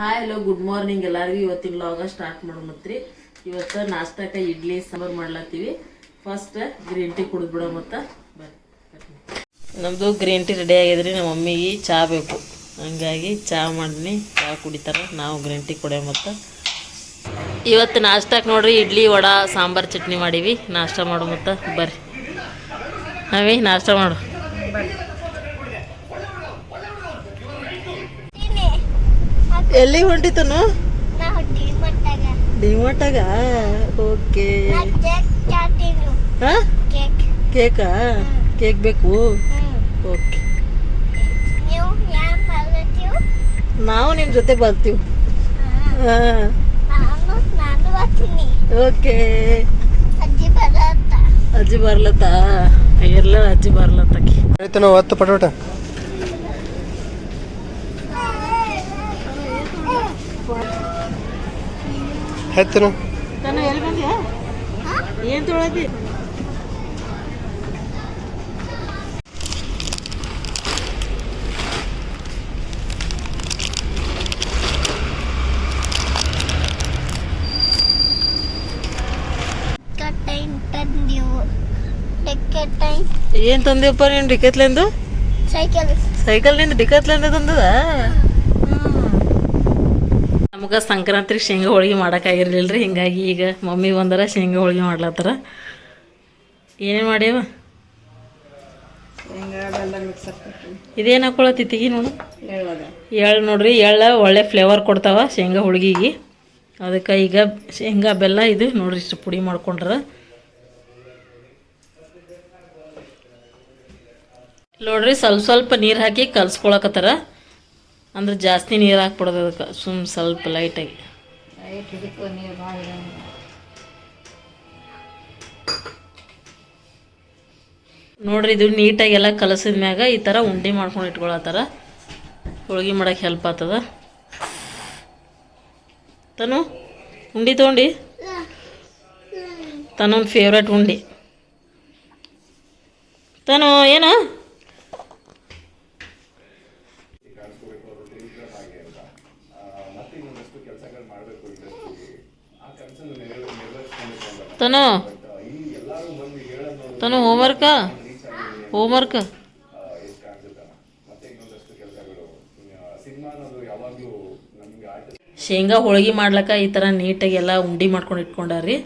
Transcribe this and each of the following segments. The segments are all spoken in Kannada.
ಹಾಯ್ ಹಲೋ ಗುಡ್ ಮಾರ್ನಿಂಗ್ ಎಲ್ಲರಿಗೂ ಇವತ್ತಿನ ಲಾಗ ಸ್ಟಾರ್ಟ್ ಮಾಡೋಮತ್ರಿ ಇವತ್ತು ನಾಷ್ಟಕ್ಕೆ ಇಡ್ಲಿ, ಸಾಂಬಾರು ಮಾಡ್ಲತ್ತೀವಿ. ಫಸ್ಟ್ ಗ್ರೀನ್ ಟೀ ಕುಡಿದ್ಬಿಡೋ ಮತ್ತು ನಮ್ಮದು ಗ್ರೀನ್ ಟೀ ರೆಡಿ ಆಗಿದ್ರಿ, ನಮ್ಮ ಮಮ್ಮಿಗೆ ಚಹಾ ಬೇಕು. ಹಂಗಾಗಿ ಚಹಾ ಮಾಡಿನಿ ಚಹಾ ಕುಡಿತಾರೆ. ನಾವು ಗ್ರೀನ್ ಟೀ ಕುಡಿಯೋ ಮತ್ತು. ಇವತ್ತು ನಾಷ್ಟಕ್ಕೆ ನೋಡ್ರಿ, ಇಡ್ಲಿ, ವಡ, ಸಾಂಬಾರು ಚಟ್ನಿ ಮಾಡೀವಿ. ನಾಷ್ಟ ಮಾಡೋ ಮತ್ತು ಬರ್ರಿ. ನಾವೇ ನಾಷ್ಟ ಮಾಡು. ಎಲ್ಲಿಗೆ ಹೊಂಟಿತನು? ಡಿಮಾರ್ಟಾಗ. ಓಕೆ. ಕೇಕ್ ಕೇಕಾ. ಕೇಕ್? ಬೇಕು? ಓಕೆ. ನೀವು ನಿಮ್ಮ ಜೊತೆ ಬರ್ತೀವಿ. ಹಾಂ. ನಾನು ನಾನು ಬರ್ತೀನಿ. ಓಕೆ. ಅಜ್ಜಿ ಬರ್ಲತ್ತ? ಅಜ್ಜಿ ಬರ್ಲತ್ತಾ? ಇರ್ಲ ಅಜ್ಜಿ ಬರ್ಲತ್ತಕಿ. ಆಯ್ತು ನಾವು ಹತ್ತು ಪಟೋಟ ಹೆತ್ತನು ಏನ್ ಎಲ್ಲಿ ಬಂದ್ಯಾ ಏನು ತೊಳದಿ ಟೈಮ್ ತಂದೀವು ಟೈಮ್ ಏನು ತಂದೆಯಪ್ಪ ನೀನು ಡಿಕೆತ್ಲೆಂದು ಸೈಕಲ್. ಸೈಕಲ್ನಿಂದ ಡಿಕತ್ಲೆಂದ ತಂದದ? ನಮ್ಗೆ ಸಂಕ್ರಾಂತಿ ಶೇಂಗಾ ಹೋಳಿಗೆ ಮಾಡೋಕ್ಕಾಗಿರ್ಲಿಲ್ಲ ರೀ ಹಿಂಗಾಗಿ ಈಗ ಮಮ್ಮಿ ಒಂದರ ಶೇಂಗಾ ಹೋಳಿಗೆ ಮಾಡ್ಲತ್ತಾರ. ಏನೇನು ಮಾಡ್ಯಾವ? ಇದೇನು ಹಾಕೊಳತ್ತಿತ್ತಿಗಿ ನೋಡು. ಎಳ್ಳು ನೋಡ್ರಿ ಎಳ್ಳು ಒಳ್ಳೆ ಫ್ಲೇವರ್ ಕೊಡ್ತಾವ ಶೇಂಗಾ ಹೋಳಿಗೆಗೆ. ಅದಕ್ಕೆ ಈಗ ಶೇಂಗಾ ಬೆಲ್ಲ ಇದು ನೋಡ್ರಿ ಇಷ್ಟು ಪುಡಿ ಮಾಡ್ಕೊಂಡ್ರ. ನೋಡ್ರಿ ಸ್ವಲ್ಪ ಸ್ವಲ್ಪ ನೀರು ಹಾಕಿ ಕಲ್ಸ್ಕೊಳಕತ್ತಾರ. ಅಂದ್ರೆ ಜಾಸ್ತಿ ನೀರು ಹಾಕ್ಬಿಡೋದು ಅದಕ್ಕೆ. ಸುಮ್ ಸ್ವಲ್ಪ ಲೈಟಾಗಿ ನೋಡ್ರಿ ಇದು ನೀಟಾಗಿ ಎಲ್ಲ ಕಲಸಿದ ಮ್ಯಾಗ ಈ ಥರ ಉಂಡೆ ಮಾಡ್ಕೊಂಡು ಇಟ್ಕೊಳತ್ತಾರ ಹೋಳ್ಗೆ ಮಾಡಕ್ಕೆ ಹೆಲ್ಪ್ ಆಗ್ತದ. ತನು ಉಂಡಿ ತೊಗೊಂಡು? ತನ್ನೊಂದು ಫೇವ್ರೇಟ್ ಉಂಡಿ. ತನು ಏನು? ತನು? ತನು ಹೋಮ್ವರ್ಕ ಹೋಮ್ವರ್ಕ್ ಶೇಂಗಾ ಹೋಳಿಗೆ ಮಾಡ್ಲಕ್ಕ ಈ ಥರ ನೀಟಾಗಿ ಎಲ್ಲ ಉಂಡೆ ಮಾಡ್ಕೊಂಡು ಇಟ್ಕೊಂಡಾರ್ರಿ.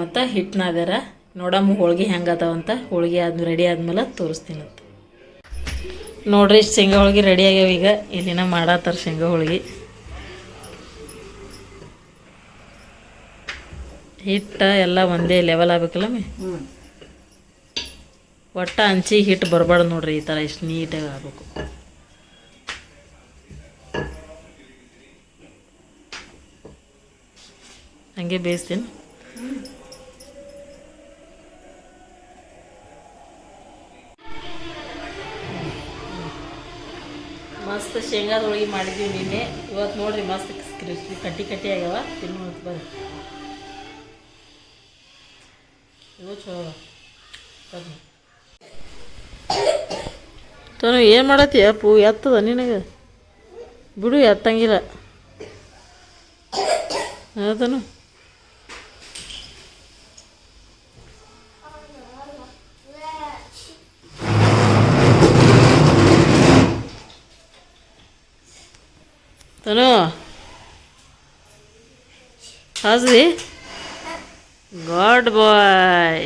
ಮತ್ತು ಹಿಟ್ಟು ನಾದ್ಯಾರ ನೋಡಮ್ಮ ಹೋಳಿಗೆ ಹೆಂಗದಾವಂತ ಹೋಳಿಗೆ ಆದ ಆದ್ಮೇಲೆ ರೆಡಿ ಆದ್ಮೇಲೆ ತೋರಿಸ್ತೀನಿ ನೋಡ್ರಿ ಶೇಂಗಾ ಹೋಳಿಗೆ ರೆಡಿ ಆಗ್ಯಾವ ಈಗ. ಇಲ್ಲಿನ ಮಾಡತ್ತಾರ ಶೇಂಗಾ ಹೋಳ್ಗೆ. ಹಿಟ್ಟ ಎಲ್ಲ ಒಂದೇ ಲೆವೆಲ್ ಆಗ್ಬೇಕಲ್ಲ ಮೇ? ಒಟ್ಟ ಹಂಚಿ ಹಿಟ್ಟು ಬರಬಾರ್ದು ನೋಡ್ರಿ ಈ ಥರ ಇಷ್ಟು ನೀಟಾಗಿ ಆಗ್ಬೇಕು. ಹಂಗೆ ಬೇಯಿಸ್ತೀನಿ. ಮಸ್ತ್ ಶೇಂಗಾದ ಹೋಳಿಗೆ ಮಾಡಿದ್ದೀವಿ ನಿನ್ನೆ. ಇವತ್ತು ನೋಡ್ರಿ ಮಸ್ತ್ ಕಟ್ಟಿ ಕಟ್ಟಿ ಆಗ್ಯಾವ. ತಿನ್ನು ಬರ್ರಿ ತನು ಏನು ಮಾಡತ್ತಿ ಪೂ ಎತ್ತದ ನಿನಗೆ? ಬಿಡು ಎತ್ತಂಗಿಲ್ಲ. ಅದನು ತನು. ಹಾಸ್ರಿ ಗಾಡ್ ಬಾಯ್